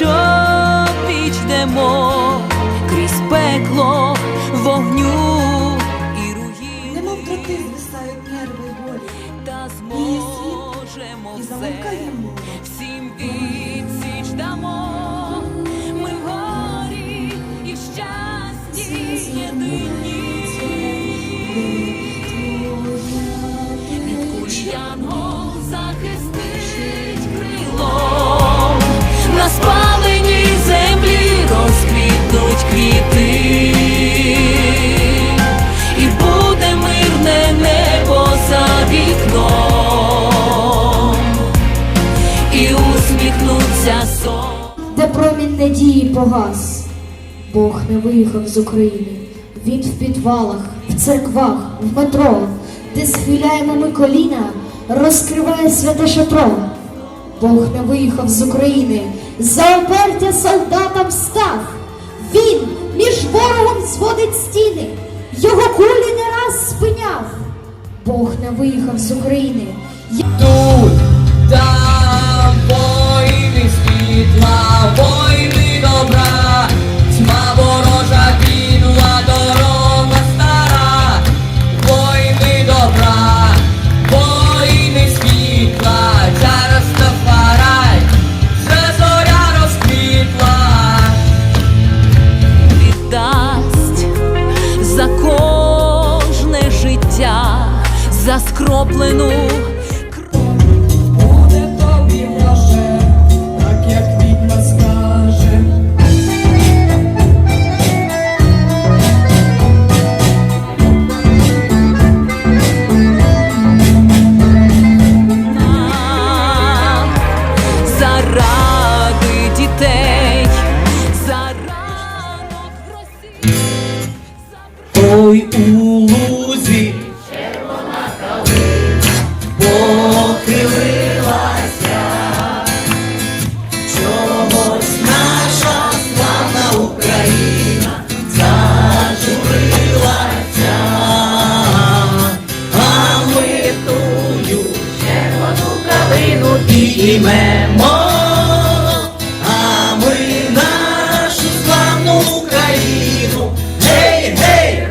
плічо пліч крізь пекло вогню і руїн. Немов дроти звисають нерви й болі. Та зможемо і все, замовкає всім відсіч дамо. Ми в горі і в щасті єдині. Від куль янгол захистить крилом. Надії погас. Бог не виїхав з України. Він в підвалах, в церквах, в метро, де схиляємо ми коліна, розкриває святе шатро. Бог не виїхав з України, за опертя солдатам став. Він між ворогом зводить стіни, його кулі не раз спиняв. Бог не виїхав з України. Тут Росії. Ой у лузі підіймемо, а ми нашу славну Україну, гей, гей!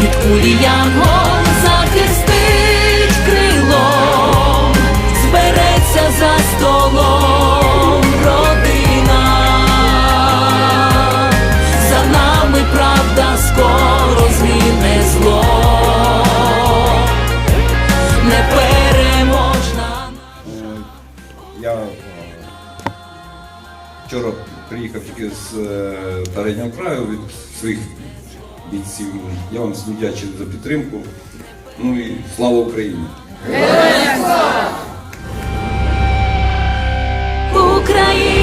Від кулі янгол захистить крилом, збереться за столом Вчора приїхав тільки з е, Тарення краю від своїх бійців. Я вам вдячний за підтримку. Ну і слава Україні! Україна!